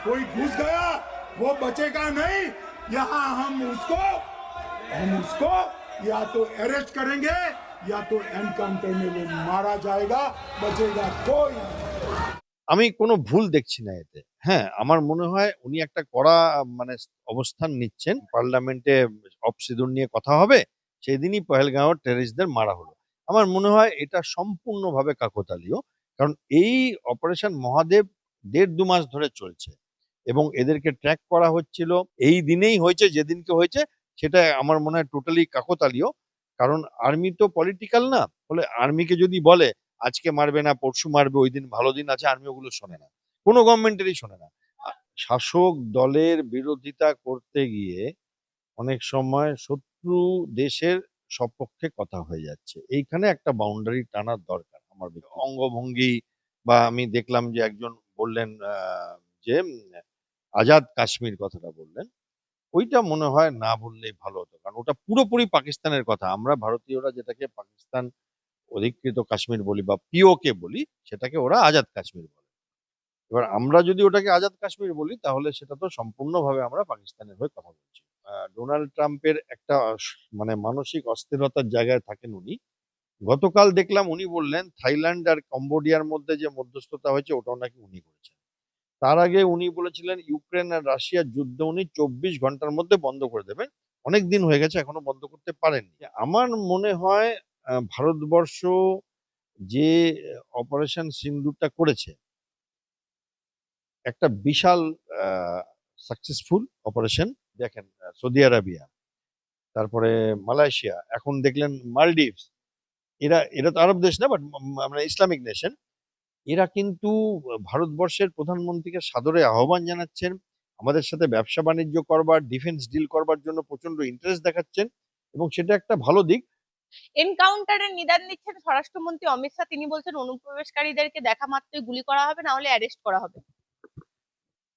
कोई घुस गया वो बचेगा नहीं यहाँ हम उसको हम उसको या तो अरेस्ट करेंगे या तो एनकाउंटर में वो मारा जाएगा बचेगा कोई नहीं। আমি কোনো ভুল দেখছি না এতে হ্যাঁ আমার মনে হয় উনি একটা কড়া মানে অবস্থান নিচ্ছেন পার্লামেন্টে অফ সিঁদুর নিয়ে কথা হবে সেদিনই পহেলগাঁও টেরিস্টদের মারা হলো আমার মনে হয় এটা সম্পূর্ণভাবে কাকতালীয় কারণ এই অপারেশন মহাদেব দেড় দু মাস ধরে চলছে এবং এদেরকে ট্র্যাক করা হচ্ছিল। এই দিনেই হয়েছে, যেদিনকে হয়েছে, সেটা আমার মনে হয় টোটালি কাকতালীয়। কারণ আর্মি তো পলিটিক্যাল না, ফলে আর্মিকে যদি বলে, আজকে মারবে না, পরশু মারবে, ওই দিন ভালো দিন আছে আর্মি ওগুলো শোনে না। কোনো গভর্নমেন্টেরই শোনে না। শাসক দলের বিরোধিতা করতে গিয়ে অনেক সময় শত্রু দেশের সপক্ষে কথা হয়ে যাচ্ছে। এইখানে একটা বাউন্ডারি টানার দরকার আমার অঙ্গভঙ্গি বা আমি দেখলাম যে একজন বললেন যে আজাদ কাশ্মীর কথাটা বললেন, ওইটা মনে হয় না বললেই ভালো হতো। কারণ ওটা পুরোপুরি পাকিস্তানের কথা। আমরা ভারতীয়রা যেটাকে পাকিস্তান অধিকৃত কাশ্মীর বলি বা পিওকে বলি, সেটাকে ওরা আজাদ কাশ্মীর বলে। এবার আমরা যদি ওটাকে আজাদ কাশ্মীর বলি, তাহলে সেটা তো সম্পূর্ণভাবে আমরা পাকিস্তানের হয়ে কথা বলছি। ডোনাল্ড ট্রাম্পের একটা মানে মানসিক অস্থিরতার জায়গায় থাকেন উনি। গতকাল দেখলাম উনি বললেন, থাইল্যান্ড আর কম্বোডিয়ার মধ্যে যে মধ্যস্থতা হয়েছে, ওটাও নাকি উনি করেছেন। তার আগে উনি বলেছিলেন, ইউক্রেন আর রাশিয়ার যুদ্ধ উনি চব্বিশ ঘণ্টার মধ্যে বন্ধ করে দেবেন। অনেক দিন হয়ে গেছে, এখনও বন্ধ করতে পারেননি। আমার মনে হয় ভারতবর্ষ যে অপারেশন সিন্দুরটা করেছে, একটা বিশাল সাকসেসফুল অপারেশন, দেখেন, সৌদি আরাবিয়া, তারপরে মালয়েশিয়া, এখন দেখলেন মালদ্বীপস, এরা এরা তো আরব দেশ না বাট আমরা ইসলামিক নেশন এরা কিন্তু ভারতবর্ষের প্রধানমন্ত্রীকে সাদরে আহ্বান জানাচ্ছেন আমাদের সাথে ব্যবসা বাণিজ্য করবার ডিফেন্স ডিল করবার জন্য প্রচণ্ড ইন্টারেস্ট দেখাচ্ছেন এবং সেটা একটা ভালো দিক। এনকাউন্টারের নিদান দিচ্ছেন স্বরাষ্ট্রমন্ত্রী অমিত শাহ। তিনি বলছেন অনুপ্রবেশকারীদেরকে দেখা মাত্রই গুলি করা হবে না হলে অ্যারেস্ট করা হবে।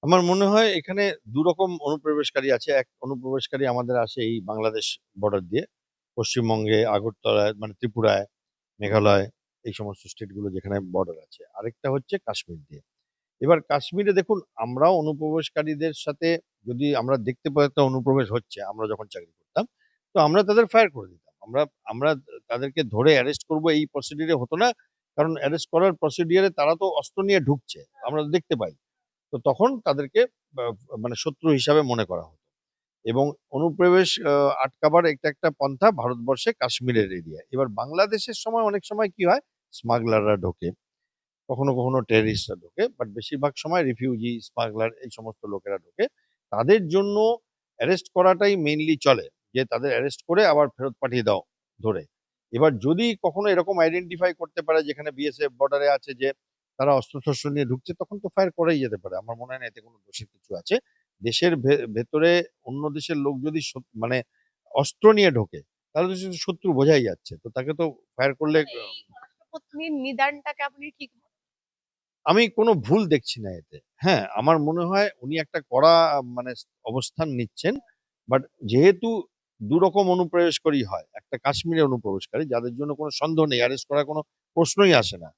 আমার মনে হয় এখানে দু রকম অনুপ্রবেশকারী আছে। এক অনুপ্রবেশকারী আমাদের আসে এই বাংলাদেশ বর্ডার দিয়ে পশ্চিমবঙ্গে আগরতলায় মানে ত্রিপুরায় মেঘালয় এই সমস্ত স্টেটগুলো যেখানে বর্ডার আছে। আরেকটা হচ্ছে কাশ্মীর দিয়ে। এবার কাশ্মীরে দেখুন, আমরাও অনুপ্রবেশকারীদের সাথে যদি আমরা দেখতে একটা অনুপ্রবেশ হচ্ছে, আমরা যখন চাকরি করতাম, তো আমরা তাদের ফায়ার করে দিতাম। আমরা আমরা তাদেরকে ধরে অ্যারেস্ট করব এই প্রসিডিউরে হতো না, কারণ অ্যারেস্ট করার প্রসিডিউরে তারা তো অস্ত্র নিয়ে ঢুকছে, আমরা দেখতে পাই। তো তখন তাদেরকে মানে শত্রু হিসাবে মনে করা হতো। এবং অনুপ্রবেশ আটকাবার একটা একটা পন্থা ভারতবর্ষে কাশ্মীরের এরিয়া এবার বাংলাদেশের সময় অনেক সময় কি হয় স্মাগলাররা ঢোকে। কখনো কখনো টেররিস্টরা ঢোকে বাট বেশিরভাগ সময় রিফিউজি স্মাগলার এই সমস্ত লোকেরা ঢোকে। তাদের জন্য অ্যারেস্ট করাটাই মেইনলি চলে, যে তাদের অ্যারেস্ট করে আবার ফেরত পাঠিয়ে দাও ধরে। এবার যদি কখনো এরকম আইডেন্টিফাই করতে পারে, যেখানে বিএসএফ বর্ডারে আছে যে তারা অস্ত্রশস্ত্র নিয়ে ঢুকছে, তখন তো ফায়ার করেই যেতে পারে। আমার মনে হয় না এতে কোনো দোষের কিছু আছে। দেশের ভেতরে অন্য দেশের লোক যদি মানে অস্ত্র নিয়ে ঢোকে, তাহলে তো শত্রু বোঝাই যাচ্ছে। তো তাকে তো ফায়ার করলে এই নিদানটাকে আপনি ঠিক আমি কোনো ভুল দেখছি না এতে। হ্যাঁ আমার মনে হয় উনি একটা কড়া মানে অবস্থান নিচ্ছেন, বাট যেহেতু দু রকম অনুপ্রবেশকারী হয়, একটা কাশ্মীরে অনুপ্রবেশকারী, যাদের জন্য কোনো সন্দেহ নেই অ্যারেস্ট করার কোনো প্রশ্নই আসে না,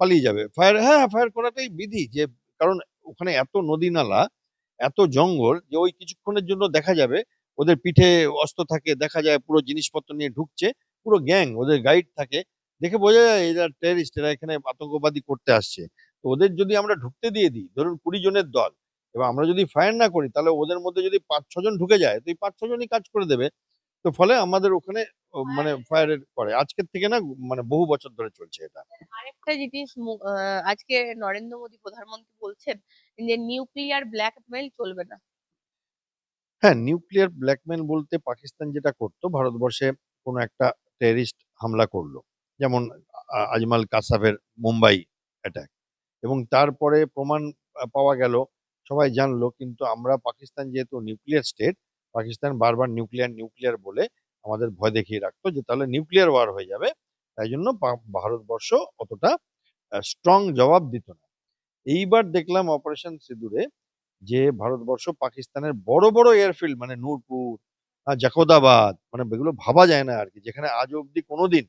পালিয়ে যাবে। ফায়ার হ্যাঁ ফায়ার করাটাই বিধি যে, কারণ ওখানে এত নদী নালা এত জঙ্গল, যে ওই কিছুক্ষণের জন্য দেখা যাবে, ওদের পিঠে অস্ত্র থাকে, দেখা যায় পুরো জিনিসপত্র নিয়ে ঢুকছে, পুরো গ্যাং, ওদের গাইড থাকে দেখে বোঝা যায় এরা টেরিস্ট এরা এখানে আতঙ্কবাদী করতে আসছে। তো ওদের যদি আমরা ঢুকতে দিয়ে দিই ধরুন কুড়ি জনের দল এবার আমরা যদি ফায়ার না করি তাহলে ওদের মধ্যে যদি পাঁচ ছজন ঢুকে যায় তো এই পাঁচ ছজনই কাজ করে দেবে। তো ফলে আমাদের ওখানে ও, মানে ফায়ারের করে আজকের থেকে না মানে বহু বছর ধরে চলছে এটা। আরেকটা জিনিস আজকে নরেন্দ্র মোদী প্রধানমন্ত্রী বলছেন যে নিউক্লিয়ার ব্ল্যাকমেইল চলবে না। হ্যাঁ নিউক্লিয়ার ব্ল্যাকমেল বলতে পাকিস্তান যেটা করতো ভারতবর্ষে কোনো একটা টেরিস্ট হামলা করল। যেমন আজমাল কাসাফের মুম্বাই অ্যাটাক এবং তারপরে প্রমাণ পাওয়া গেল, সবাই জানলো কিন্তু আমরা পাকিস্তান যেহেতু নিউক্লিয়ার স্টেট পাকিস্তান বারবার নিউক্লিয়ার নিউক্লিয়ার বলে আমাদের ভয় দেখিয়ে রাখতো যে তাহলে নিউক্লিয়ার ওয়ার হয়ে যাবে, তাই জন্য ভারতবর্ষ অতটা স্ট্রং জবাব দিত না। এইবার দেখলাম অপারেশন সিঁদুরে যে ভারতবর্ষ পাকিস্তানের বড় বড় এয়ারফিল্ড মানে নূরপুর জাকোদাবাদ মানে এগুলো ভাবা যায় না আর কি, যেখানে আজ অব্দি কোনোদিন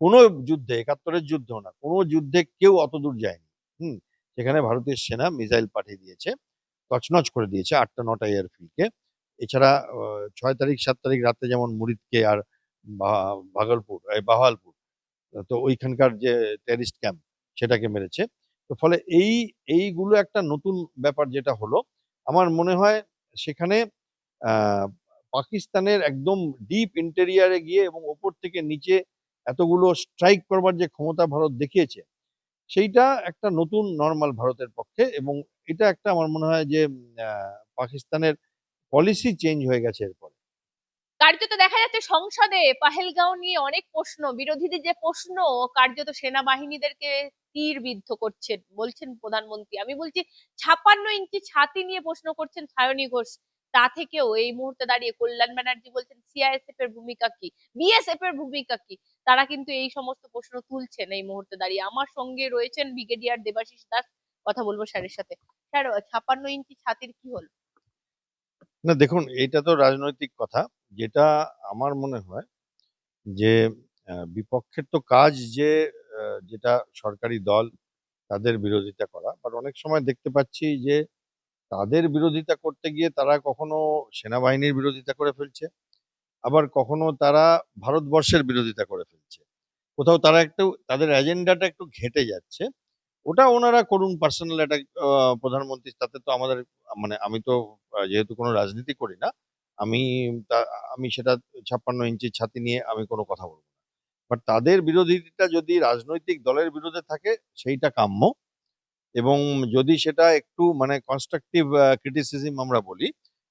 কোনো যুদ্ধে, একাত্তরের যুদ্ধ না, কোনো যুদ্ধে কেউ অত দূর যায়নি। হুম, সেখানে ভারতীয় সেনা মিসাইল পাঠিয়ে দিয়েছে, তছনছ করে দিয়েছে আটটা, নটা এয়ারফিল্ডকে এছাড়া ছয় তারিখ, সাত তারিখ রাতে যেমন মুরিদকে আর ভাগলপুর বাহালপুর, তো ওইখানকার যে টেরিস্ট ক্যাম্প সেটাকে মেরেছে। তো ফলে এই, এইগুলো একটা নতুন ব্যাপার যেটা হলো, আমার মনে হয় সেখানে পাকিস্তানের একদম ডিপ ইন্টেরিয়ারে গিয়ে এবং ওপর থেকে নিচে এতগুলো স্ট্রাইক করবার যে ক্ষমতা ভারত দেখিয়েছে, সেইটা একটা নতুন নর্মাল ভারতের পক্ষে এবং এটা একটা আমার মনে হয় যে পাকিস্তানের পলিসি চেঞ্জ হয়ে গেছে এরপর। কার্যত দেখা যাচ্ছে সংসদে পাহেলগাঁও নিয়ে অনেক প্রশ্ন, বিরোধীদের যে প্রশ্ন, কার্যত সেনাবাহিনীদেরকে তীর বিদ্ধ করছেন, বলছেন প্রধানমন্ত্রী। আমি বলছি, ছাপান্ন ইঞ্চি ছাতি নিয়ে প্রশ্ন করছেন সায়নী ঘোষ, তা থেকেও এই মুহূর্তে দাঁড়িয়ে কল্যাণ ব্যানার্জি বলছেন সিআইএসএফ এর ভূমিকা কি? বিএসএফ এর ভূমিকা কি? তারা কিন্তু এই সমস্ত প্রশ্ন তুলছেন এই মুহূর্তে দাঁড়িয়ে। আমার সঙ্গে রয়েছেন ব্রিগেডিয়ার দেবাশিস দাস, কথা বলব স্যারের সাথে। স্যার, ছাপান্ন ইঞ্চি ছাতির কি হলো? না, দেখুন এটা তো রাজনৈতিক কথা। যেটা আমার মনে হয় যে বিপক্ষের তো কাজ যে যেটা সরকারি দল তাদের বিরোধিতা করা। বাট অনেক সময় দেখতে পাচ্ছি যে, তাদের বিরোধিতা করতে গিয়ে তারা কখনো সেনাবাহিনীর বিরোধিতা করে ফেলছে। আবার কখনো তারা ভারতবর্ষের বিরোধিতা করে ফেলছে। কোথাও তারা একটু, তাদের এজেন্ডাটা একটু ঘেঁটে যাচ্ছে। ওটা ওনারা করুন পার্সোনাল একটা প্রধানমন্ত্রী, তাতে তো আমাদের মানে আমি তো যেহেতু কোনো রাজনীতি করি না, আমি আমি সেটা ছাপ্পান্ন ইঞ্চি ছাতি নিয়ে আমি কোনো কথা বলব না। বাট তাদের বিরোধিতা যদি রাজনৈতিক দলের বিরুদ্ধে থাকে, সেইটা কাম্য। এবং যদি সেটা একটু মানে কনস্ট্রাকটিভ ক্রিটিসিজম আমরা বলি,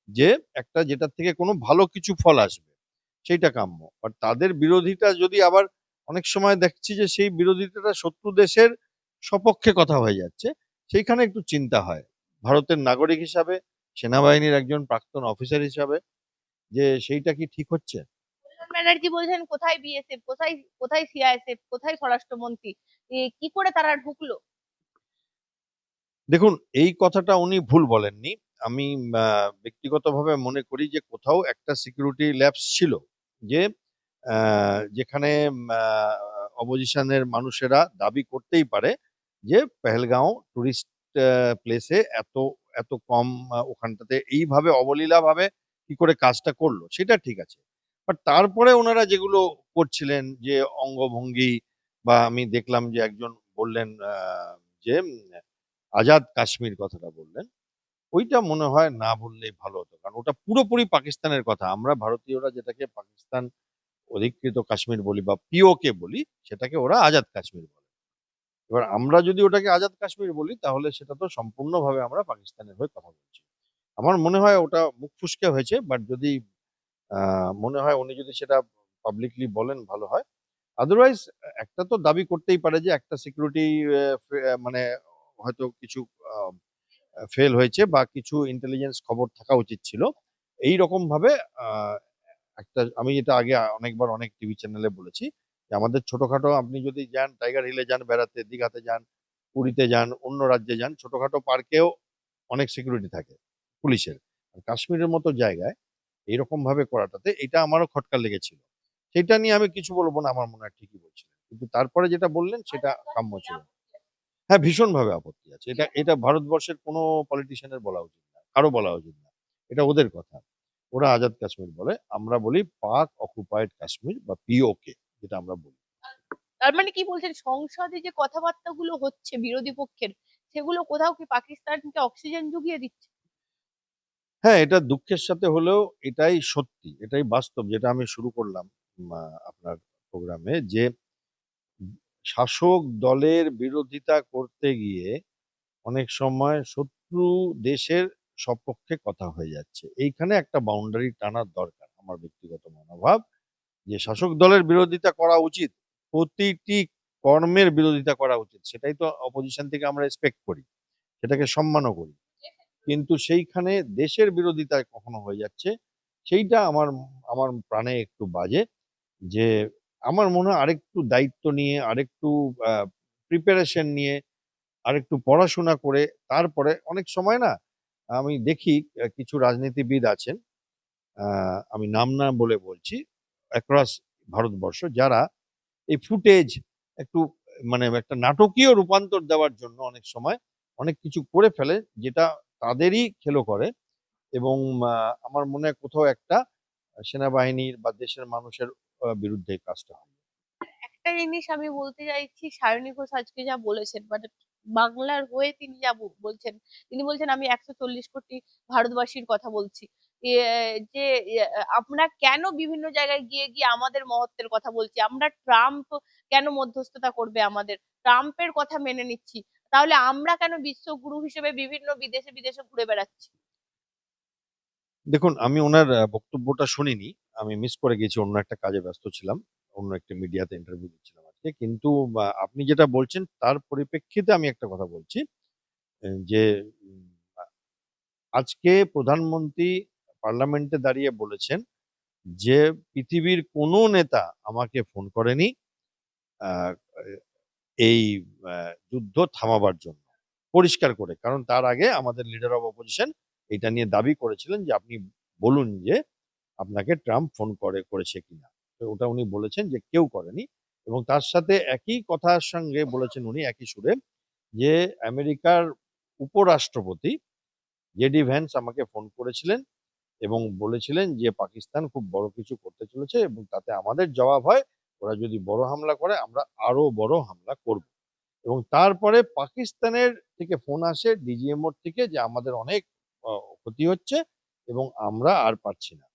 যে একটা যেটার থেকে কোনো ভালো কিছু ফল আসবে সেইটা কাম্য। বাট তাদের বিরোধিতা যদি আবার অনেক সময় দেখছি যে সেই বিরোধিতাটা শত্রু দেশের সপক্ষে কথা হয়ে যাচ্ছে সেইখানে একটু চিন্তা হয়। ভারতের নাগরিক হিসাবে সেনাবাহিনীর একজন প্রাক্তন অফিসার হিসাবে যে সেইটা কি ঠিক হচ্ছে? ব্যানার্জি বলছেন কোথায় বিএসএফ কোথায় কোথায় সিআইএসএফ কোথায় স্বরাষ্ট্রমন্ত্রী? কি করে তারা ঢুকলো? দেখুন এই কথাটা উনি ভুল বলেননি। আমি ব্যক্তিগতভাবে মনে করি যে কোথাও একটা সিকিউরিটি ল্যাবস ছিল। যে যেখানে অপোজিশনের মানুষেরা দাবি করতেই পারে যে, পেহেলগাঁও টুরিস্ট প্লেসে এত এত কম ওখানটাতে এইভাবে অবলীলাভাবে কি করে কাজটা করল, সেটা ঠিক আছে। বাট তারপরে ওনারা যেগুলো করছিলেন যে, অঙ্গভঙ্গি বা আমি দেখলাম যে, একজন বললেন যে আজাদ কাশ্মীর কথাটা বললেন ওইটা মনে হয় না বললেই ভালো হতো। কারণ ওটা পুরোপুরি পাকিস্তানের কথা। আমরা ভারতীয়রা যেটাকে পাকিস্তান অধিকৃত কাশ্মীর বলি বা পিওকে বলি, সেটাকে ওরা আজাদ কাশ্মীর বলে। এবার আমরা যদি ওটাকে আজাদ কাশ্মীর বলি, তাহলে সেটা তো সম্পূর্ণভাবে আমরা পাকিস্তানের হয়ে কথা বলছি। আমার মনে হয় ওটা মুখ ফুসকে হয়েছে বাট যদি মনে হয় উনি যদি সেটা পাবলিকলি বলেন ভালো হয়। আদারওয়াইজ একটা তো দাবি করতেই পারে যে একটা সিকিউরিটি মানে হয়তো কিছু ফেল হয়েছে বা কিছু ইন্টেলিজেন্স খবর থাকা উচিত ছিল। এই রকম ভাবে আহ, একটা আমি এটা আগে অনেকবার অনেক টিভি চ্যানেলে বলেছি যে আমাদের ছোটখাটো আপনি যদি যান টাইগার হিলে যান বেড়াতে দীঘাতে যান পুরীতে যান অন্য রাজ্যে যান ছোটখাটো পার্কেও অনেক সিকিউরিটি থাকে পুলিশের। আর কাশ্মীরের মতো জায়গায় এইরকম ভাবে করাটাতে এটা আমারও খটকা লেগেছিল। সেটা নিয়ে আমি কিছু বলব না আমার মনে হয় ঠিকই বলছিলেন। কিন্তু তারপরে যেটা বললেন সেটা কাম্য ছিল। হ্যাঁ ভীষণভাবে আপত্তি আছে। এটা এটা ভারতবর্ষের কোনো পলিটিশিয়ানের বলা উচিত না কারও বলা উচিত না। এটা ওদের কথা। ওরা আজাদ কাশ্মীর বলে আমরা বলি পাক অকুপাইড কাশ্মীর বা পিওকে যেটা আমরা বলি। তার মানে কি বলছেন? সংসদে যে কথাবার্তাগুলো হচ্ছে বিরোধী পক্ষের সেগুলো কোথাও কি পাকিস্তানকে অক্সিজেন জুগিয়ে দিচ্ছে? হ্যাঁ এটা দুঃখের সাথে হলেও এটাই সত্যি এটাই বাস্তব যেটা আমি শুরু করলাম আপনার প্রোগ্রামে যে শাসক দলের বিরোধিতা করতে গিয়ে অনেক সময় শত্রু দেশের সপক্ষে কথা হয়ে যাচ্ছে। এইখানে একটা বাউন্ডারি টানার দরকার আমার ব্যক্তিগত মনোভাব যে শাসক দলের বিরোধিতা করা উচিত, প্রতিটি কর্মের বিরোধিতা করা উচিত, সেটাই তো অপোজিশন থেকে আমরা এক্সপেক্ট করি, সেটাকে সম্মানও করি। কিন্তু সেইখানে দেশের বিরোধিতা কখনো হয়ে যাচ্ছে, সেইটা আমার আমার প্রাণে একটু বাজে যে আমার মনে হয় আরেকটু দায়িত্ব নিয়ে, আরেকটু প্রিপারেশন নিয়ে, আরেকটু পড়াশোনা করে, তারপরে অনেক সময় না, আমি দেখি কিছু রাজনীতিবিদ আছেন আমি নাম না বলে বলছি অ্যাক্রস ভারতবর্ষ, যারা এই ফুটেজ একটু মানে একটা নাটকীয় রূপান্তর দেওয়ার জন্য অনেক সময় অনেক কিছু করে ফেলে, যেটা তাদেরই খেলো করে এবং আমার মনে কোথাও একটা সেনাবাহিনীর বা দেশের মানুষের বিরুদ্ধে কাজটা হয়? একটা জিনিস আমি বলতে চাইছি সায়নী ঘোষ আজকে যা বলেছেন মানে বাংলার হয়ে তিনি যা বলছেন, তিনি বলছেন আমি একশো চল্লিশ কোটি ভারতবাসীর কথা বলছি। যে আমরা কেন বিভিন্ন জায়গায় গিয়ে গিয়ে আমাদের মহত্বের কথা বলছি? আমরা ট্রাম্প কেন মধ্যস্থতা করবে আমাদের? ট্রাম্পের কথা মেনে নিচ্ছি। তাহলে আমরা কেন বিশ্বগুরু হিসেবে বিভিন্ন বিদেশে বিদেশে ঘুরে বেড়াচ্ছি? দেখুন, আমি ওনার বক্তব্যটা শুনিনি। আমি মিস করে গেছি, অন্য একটা কাজে ব্যস্ত ছিলাম, অন্য একটা মিডিয়াতে ইন্টারভিউ দিচ্ছিলাম আজকে। কিন্তু আপনি যেটা বলছেন, তার পরিপ্রেক্ষিতে আমি একটা কথা বলছি যে আজকে প্রধানমন্ত্রী পার্লামেন্টে দাঁড়িয়ে বলেছেন যে, পৃথিবীর কোনো নেতা আমাকে ফোন করেনি এই যুদ্ধ থামাবার জন্য। পরিষ্কার করে, কারণ তার আগে আমাদের লিডার অফ অপোজিশন এটা নিয়ে দাবি করেছিলেন যে আপনি বলুন যে আপনাকে ট্রাম্প ফোন করে, করেছে কিনা। ওটা উনি বলেছেন যে কেউ করেনি এবং তার সাথে একই কথার সঙ্গে বলেছেন উনি, একই সুরে যে আমেরিকার উপরাষ্ট্রপতি জেডি ভ্যান্স আমাকে ফোন করেছিলেন এবং বলেছিলেন যে পাকিস্তান খুব বড় কিছু করতে চলেছে এবং তাতে আমাদের জবাব হয়, ওরা যদি বড় হামলা করে আমরা আরও বড় হামলা করব। এবং তারপরে পাকিস্তানের থেকে ফোন আসে, ডিজিএমওর থেকে যে আমাদের অনেক ক্ষতি হচ্ছে এবং আমরা আর পারছি না।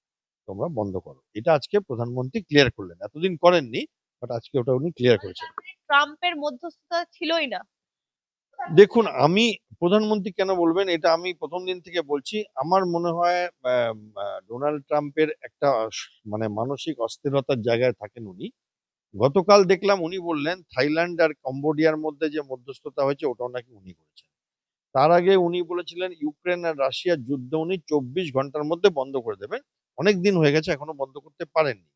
তোমরা বন্ধ করো। এটা আজকে প্রধানমন্ত্রী ক্লিয়ার করলেন। এতদিন করেননি বাট আজকে ওটা উনি ক্লিয়ার করেছেন। ট্রাম্পের মধ্যস্থতা ছিলই না। দেখুন আমি প্রধানমন্ত্রী কেন বলবেন? এটা আমি প্রথম দিন থেকে বলছি। আমার মনে হয় ডোনাল্ড ট্রাম্পের একটা মানে মানসিক অস্থিরতার জায়গায় থাকেন উনি। গতকাল দেখলাম উনি বললেন থাইল্যান্ড আর কম্বোডিয়ার মধ্যে যে মধ্যস্থতা হয়েছে ওটাও নাকি উনি করেছেন। তার আগে উনি বলেছিলেন, ইউক্রেন আর রাশিয়ার যুদ্ধ উনি চব্বিশ ঘণ্টার মধ্যে বন্ধ করে দেবেন। অনেক দিন হয়ে গেছে, এখনও বন্ধ করতে পারেননি।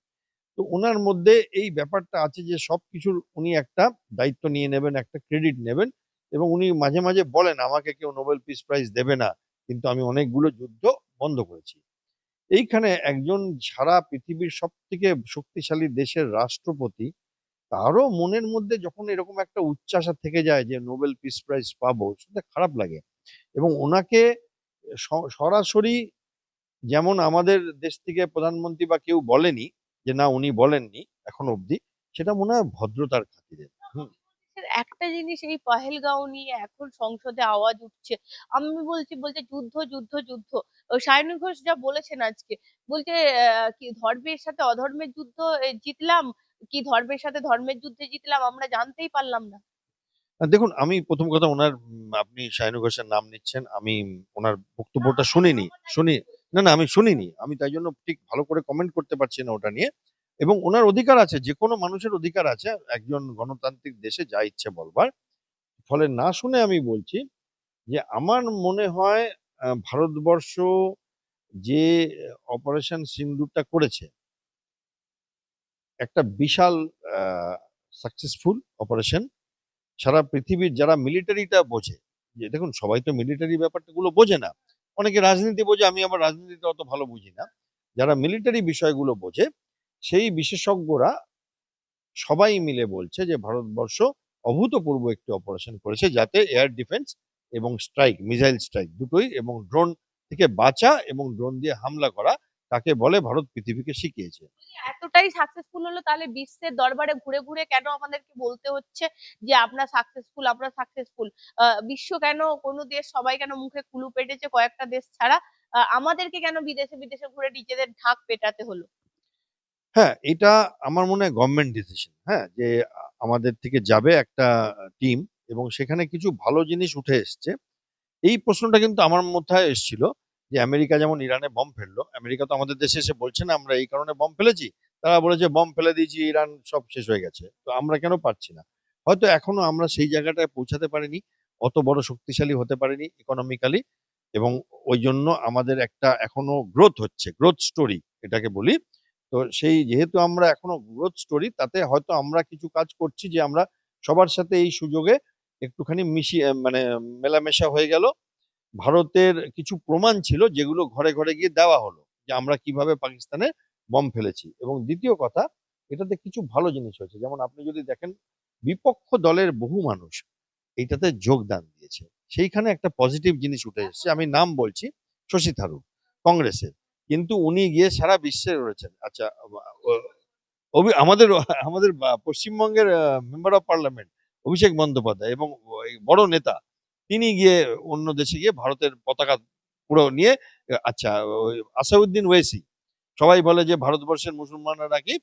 তো ওনার মধ্যে এই ব্যাপারটা আছে যে, সব কিছুর উনি একটা দায়িত্ব নিয়ে নেবেন, একটা ক্রেডিট নেবেন এবং উনি মাঝে মাঝে বলেন, আমাকে কেউ নোবেল পিস প্রাইজ দেবে না, কিন্তু আমি অনেকগুলো যুদ্ধ বন্ধ করেছি। এইখানে একজন সারা পৃথিবীর সব থেকে শক্তিশালী দেশের রাষ্ট্রপতি তারও মনের মধ্যে যখন এরকম একটা উচ্চাসা থেকে যায় যে নোবেল পিস প্রাইজ পাবো সেটা খারাপ লাগে। এবং ওনাকে সরাসরি যেমন আমাদের দেশ থেকে প্রধানমন্ত্রী বা কেউ বলেনি, যে না উনি বলেননি এখন অবধি, সেটা মনে হয় ভদ্রতার খাতিরে। একটা জিনিস এই পহেলগাঁও নিয়ে এখন সংসদে আওয়াজ উঠছে। আমি বলছি, বলছে যুদ্ধ যুদ্ধ যুদ্ধ। সায়নী ঘোষ যা বলেছেন আজকে, বলছে কি ধর্মের সাথে অধর্মের যুদ্ধ জিতলাম কি ধর্মের সাথে ধর্মের যুদ্ধে জিতলাম আমরা জানতেই পারলাম না। দেখুন আমি প্রথম কথা ওনার আপনি শাহিনু ঘোষের নাম নিচ্ছেন আমি ওনার বক্তব্যটা শুনিনি শুনি না না। আমি শুনিনি আমি তাই জন্য ঠিক ভালো করে কমেন্ট করতে পারছি না ওটা নিয়ে। এবং ওনার অধিকার আছে যে কোনো মানুষের অধিকার আছে একজন গণতান্ত্রিক দেশে যা ইচ্ছে বলবার। ফলে না শুনে আমি বলছি যে আমার মনে হয় ভারতবর্ষ যে অপারেশন সিন্দুরটা করেছে একটা বিশাল সাকসেসফুল অপারেশন সারা পৃথিবীর যারা মিলিটারিটা বোঝে, যে দেখুন সবাই তো মিলিটারি ব্যাপারগুলো বোঝে না। অনেকে রাজনীতি বোঝে, আমি আবার রাজনীতিটা অত ভালো বুঝি না। যারা মিলিটারি বিষয়গুলো বোঝে, সেই বিশেষজ্ঞরা সবাই মিলে বলছে যে ভারতবর্ষ অভূতপূর্ব একটি অপারেশন করেছে যাতে এয়ার ডিফেন্স এবং স্ট্রাইক মিসাইল স্ট্রাইক দুটোই এবং ড্রোন থেকে বাঁচা এবং ড্রোন দিয়ে হামলা করা তাকে বলে ভারত পৃথিবীকে শিখিয়েছে। এতটাই সাকসেসফুল হলো তাহলে বিশ্বের দরবারে ঘুরে ঘুরে কেন আমাদেরকে বলতে হচ্ছে যে আমরা সাকসেসফুল আমরা সাকসেসফুল বিশ্ব কেন কোনো দেশ সবাই কেন মুখে কুলু পেটেছে কয়েকটা দেশ ছাড়া? আমাদেরকে কেন বিদেশে বিদেশে ঘুরে নিজেদের ঢাক পেটাতে হলো? হ্যাঁ এটা আমার মনে হয় গভর্নমেন্ট ডিসিশন হ্যাঁ যে আমাদের থেকে যাবে একটা টিম এবং সেখানে কিছু ভালো জিনিস উঠে এসছে। এই প্রশ্নটা কিন্তু আমার মধ্যে এসেছিল। যে আমেরিকা যেমন ইরানে বম ফেলল, আমেরিকা তো আমাদের দেশে এসে বলছে, না, আমরা এই কারণে বম ফেলেছি। তারা বলেছে বম ফেলে দিয়েছি, ইরান সব শেষ হয়ে গেছে। তো আমরা কেন পারছি না? হয়তো এখনও আমরা সেই জায়গাটায় পৌঁছাতে পারিনি, অত বড় শক্তিশালী হতে পারিনি ইকোনমিক্যালি এবং ওই জন্য আমাদের একটা এখনও গ্রোথ হচ্ছে গ্রোথ স্টোরি এটাকে বলি। তো সেই যেহেতু আমরা এখনও গ্রোথ স্টোরি তাতে হয়তো আমরা কিছু কাজ করছি যে আমরা সবার সাথে এই সুযোগে একটুখানি মিশিয়ে মানে মেলামেশা হয়ে গেল। ভারতের কিছু প্রমাণ ছিল যেগুলো ঘরে ঘরে গিয়ে দেওয়া হলো যে আমরা কীভাবে পাকিস্তানে বম ফেলেছি। এবং দ্বিতীয় কথা, এটাতে কিছু ভালো জিনিস হয়েছে। যেমন আপনি যদি দেখেন, বিপক্ষ দলের বহু মানুষ এইটাতে যোগদান দিয়েছে। সেইখানে একটা পজিটিভ জিনিস উঠে এসেছে। আমি নাম বলছি, শশী থারুর, কংগ্রেসের। কিন্তু উনি গিয়ে সারা বিশ্বে রয়েছেন। আচ্ছা আমাদের আমাদের পশ্চিমবঙ্গের member of parliament Abhishek Bandyopadhyay এবং বড় নেতা তিনি গিয়ে অন্য দেশে গিয়ে ভারতের পতাকা পুরো নিয়ে আচ্ছা আসাউদ্দিন ওয়েসি, সবাই বলে যে ভারতবর্ষের মুসলমানরা নাকি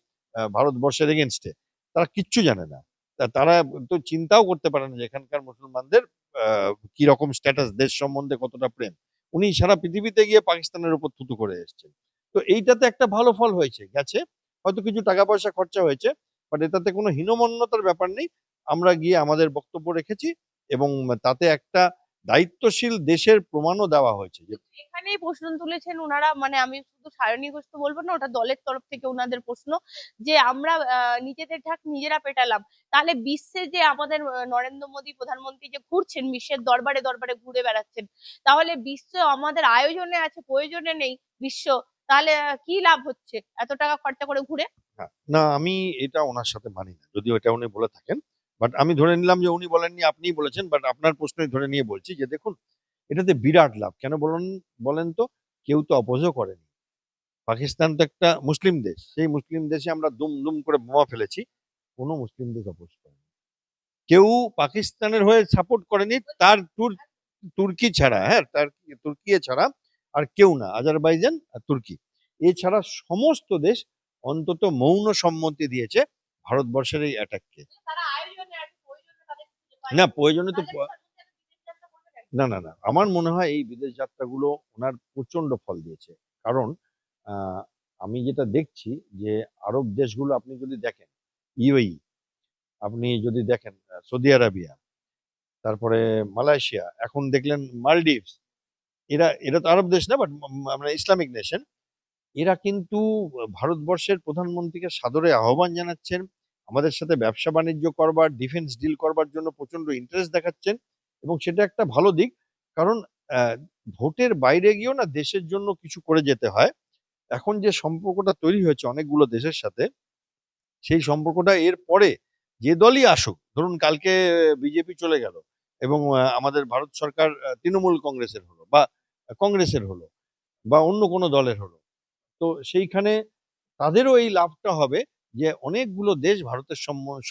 ভারতবর্ষের এগেনস্টে তারা কিচ্ছু জানে না। তারা তো চিন্তাও করতে পারে না যে এখানকার মুসলমানদের কি রকম স্ট্যাটাস দেশ সম্বন্ধে কতটা প্রেম। উনি সারা পৃথিবীতে গিয়ে পাকিস্তানের উপর থুতু করে এসেছেন। তো এইটাতে একটা ভালো ফল হয়েছে, গেছে। হয়তো কিছু টাকা পয়সা খরচা হয়েছে বাট এটাতে কোনো হীনমন্যতার ব্যাপার নেই। আমরা গিয়ে আমাদের বক্তব্য রেখেছি। এবং তাতে একটা দায়িত্বশীল দেশের প্রমাণও দেওয়া হয়েছে এখানেই প্রশ্ন তুলেছেন ওনারা মানে আমি শুধু সায়নী ঘোষ তো বলব না ওটা দলের তরফ থেকে ওনাদের প্রশ্ন যে আমরা নিজেদের ঢাক নিজেরা পেটালাম। তাহলে বিশ্বে যে আমাদের নরেন্দ্র মোদী প্রধানমন্ত্রী যে ঘুরছেন বিশ্বের দরবারে দরবারে ঘুরে বেড়াচ্ছেন তাহলে বিশ্ব আমাদের আয়োজনে আছে প্রয়োজনে নেই বিশ্ব তাহলে কি লাভ হচ্ছে? এত টাকা খরচা করে ঘুরে? হ্যাঁ, না আমি এটা ওনার সাথে মানি না যদিও এটা উনি বলে থাকেন। বাট আমি ধরে নিলাম যে উনি বলেননি, আপনিই বলেছেন বাট আপনার প্রশ্নই ধরে নিয়ে বলছি যে দেখুন, এটাতে বিরাট লাভ। কেন বলুন, বলেন তো, কেউ তো অপোজও করেনি। পাকিস্তান তো একটা মুসলিম দেশ, সেই মুসলিম দেশে আমরা দুম দুম করে বোমা ফেলেছি, কোনো মুসলিম দেশ অপোজ করেনি। কেউ পাকিস্তানের হয়ে সাপোর্ট করেনি, তার তুর, তুর্কি ছাড়া হ্যাঁ তার তুর্কি ছাড়া আর কেউ না, আজারবাইজান আর তুর্কি। এছাড়া সমস্ত দেশ অন্তত মৌন সম্মতি দিয়েছে ভারতবর্ষের এই অ্যাটাককে তারা আয়োজনে আছে প্রয়োজনে তাদের খুঁজে পায় না প্রয়োজনে তো? না না না আমার মনে হয় এই বিদেশ যাত্রাগুলো ওনার প্রচণ্ড ফল দিয়েছে কারণ আমি যেটা দেখছি যে আরব দেশগুলো আপনি যদি দেখেন ইউএই আপনি যদি দেখেন সৌদি আরাবিয়া তারপরে মালয়েশিয়া এখন দেখলেন মালদ্বীপস এরা এরা তো আরব দেশ না বাট আমরা ইসলামিক নেশন এরা কিন্তু ভারতবর্ষের প্রধানমন্ত্রীকে সাদরে আহ্বান জানাচ্ছেন আমাদের সাথে ব্যবসা বাণিজ্য করবার ডিফেন্স ডিল করবার জন্য প্রচণ্ড ইন্টারেস্ট দেখাচ্ছেন এবং সেটা একটা ভালো দিক। কারণ ভোটের বাইরে গিয়েও না দেশের জন্য কিছু করে যেতে হয়। এখন যে সম্পর্কটা তৈরি হয়েছে অনেকগুলো দেশের সাথে, সেই সম্পর্কটা এর পরে যে দলই আসুক, ধরুন কালকে বিজেপি চলে গেল এবং আমাদের ভারত সরকার তৃণমূল কংগ্রেসের হলো বা কংগ্রেসের হলো বা অন্য কোনো দলের হলো। তো সেইখানে তাদেরও এই লাভটা হবে। যে অনেকগুলো দেশ ভারতের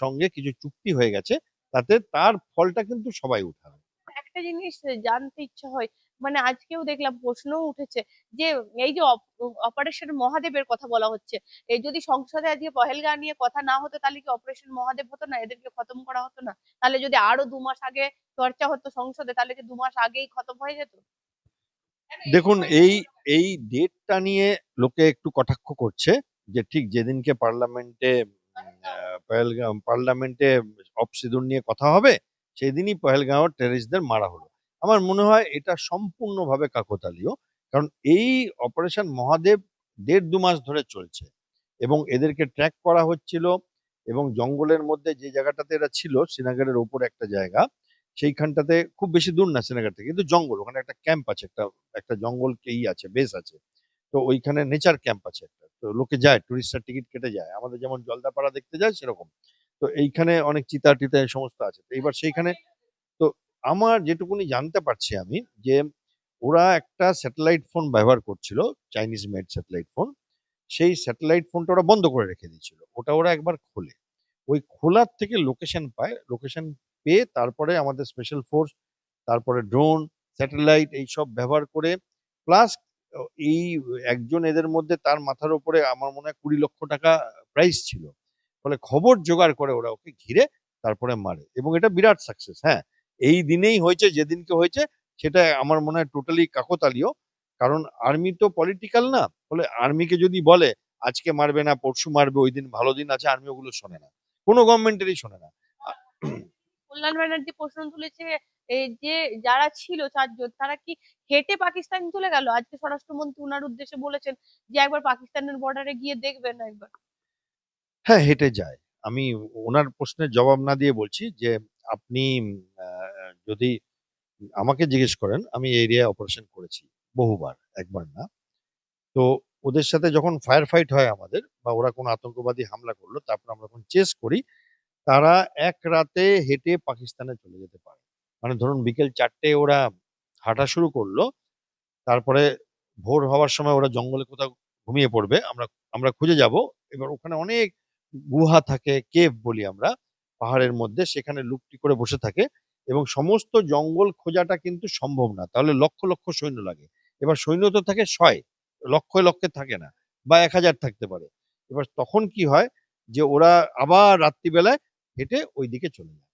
সঙ্গে কিছু চুক্তি হয়ে গেছে তাতে তার ফলটা কিন্তু সবাই উঠাবে। একটা জিনিস জানতে ইচ্ছা হয় মানে আজকেও দেখলাম প্রশ্নও উঠেছে যে এই যে অপারেশন মহাদেবের কথা বলা হচ্ছে এই যদি সংসদে আজকে পহেলগাঁও নিয়ে কথা না হতো তাহলে কি অপারেশন মহাদেব হতো না এদেরকে খতম করা হতো না? তাহলে যদি আরও দু মাস আগে চর্চা হতো সংসদে তাহলে কি দু মাস আগেই খতম হয়ে যেত? দেখুন এই? এই ডেটটা নিয়ে লোকে একটু কটাক্ষ করছে। যে ঠিক যেদিনকে পার্লামেন্টে পহেলগাঁও পার্লামেন্টে অফ সিঁদুর নিয়ে কথা হবে সেদিনই পহেলগাঁও টেরিস্টদের মারা হলো। আমার মনে হয় এটা সম্পূর্ণভাবে কাকতালীয় কারণ এই অপারেশন মহাদেব দেড় দু মাস ধরে চলছে এবং এদেরকে ট্র্যাক করা হচ্ছিল এবং জঙ্গলের মধ্যে যে জায়গাটাতে এরা ছিল শ্রীনগরের ওপর একটা জায়গা সেইখানটাতে খুব বেশি দূর না শ্রীনগর থেকে কিন্তু জঙ্গল ওখানে একটা ক্যাম্প আছে একটা একটা জঙ্গল কেই আছে বেস আছে। তো ওইখানে নেচার ক্যাম্প আছে। লোকে যায় টুরিস্টরা টিকিট কেটে যায়। আমাদের যেমন জলদাপাড়া দেখতে যায়, সেরকম। তো এইখানে অনেক চিতা টিতা সমস্ত আছে। তো এইবার সেইখানে তো আমার যেটুকুনি জানতে পারছি আমি যে ওরা একটা স্যাটেলাইট ফোন ব্যবহার করছিল চাইনিজ মেড স্যাটেলাইট ফোন সেই স্যাটেলাইট ফোনটা ওরা বন্ধ করে রেখে দিয়েছিল। ওটা ওরা একবার খোলে। ওই খোলার থেকে লোকেশন পায়। লোকেশন পেয়ে তারপরে আমাদের স্পেশাল ফোর্স তারপরে ড্রোন স্যাটেলাইট এইসব ব্যবহার করে প্লাস এই একজন এদের মধ্যে তার মাথার উপরে আমার মনে হয় কুড়ি লক্ষ টাকা প্রাইস ছিল। ফলে খবর জোগাড় করে ওরা ওকে ঘিরে তারপরে মারে। এবং এটা বিরাট সাকসেস হ্যাঁ। এই দিনেই হয়েছে, যেদিনকে হয়েছে, সেটা আমার মনে হয় টোটালি কাকতালীয়। কারণ আর্মি তো পলিটিক্যাল না, ফলে আর্মিকে যদি বলে, আজকে মারবে না, পরশু মারবে, ওই দিন ভালো দিন আছে আর্মি ওগুলো শোনে না। কোনো গভর্নমেন্টেরই শোনে না। কল্যাণ ব্যানার্জি প্রশ্ন তুলেছে এই যে যারা ছিল চারজন তারা কি হেঁটে পাকিস্তান চলে গেল? আজকে স্বরাষ্ট্রমন্ত্রী উনার উদ্দেশ্যে বলেছেন যে একবার পাকিস্তানের বর্ডারে গিয়ে দেখবেন একবার। হ্যাঁ হেঁটে যায়। আমি ওনার প্রশ্নের জবাব না দিয়ে বলছি যে আপনি যদি আমাকে জিজ্ঞেস করেন, আমি এরিয়া অপারেশন করেছি বহুবার, একবার না। তো ওদের সাথে যখন ফায়ার ফাইট হয় আমাদের বা ওরা কোনো আতঙ্কবাদী হামলা করল, তারপর আমরা যখন চেস করি, তারা এক রাতে হেঁটে পাকিস্তানে চলে যেতে পারে। মানে ধরুন বিকেল চারটে ওরা হাঁটা শুরু করল, তারপরে ভোর হওয়ার সময় ওরা জঙ্গলে কোথাও ঘুমিয়ে পড়বে, আমরা আমরা খুঁজে যাব। এবার ওখানে অনেক গুহা থাকে, কেভ বলি আমরা, পাহাড়ের মধ্যে, সেখানে লুকটি করে বসে থাকে এবং সমস্ত জঙ্গল খোঁজাটা কিন্তু সম্ভব না। তাহলে লক্ষ লক্ষ সৈন্য লাগে। এবার সৈন্য তো থাকে শয় লক্ষ লক্ষে থাকে না বা এক হাজার থাকতে পারে। এবার তখন কি হয় যে ওরা আবার রাত্রিবেলায় হেঁটে ওই দিকে চলে যায়।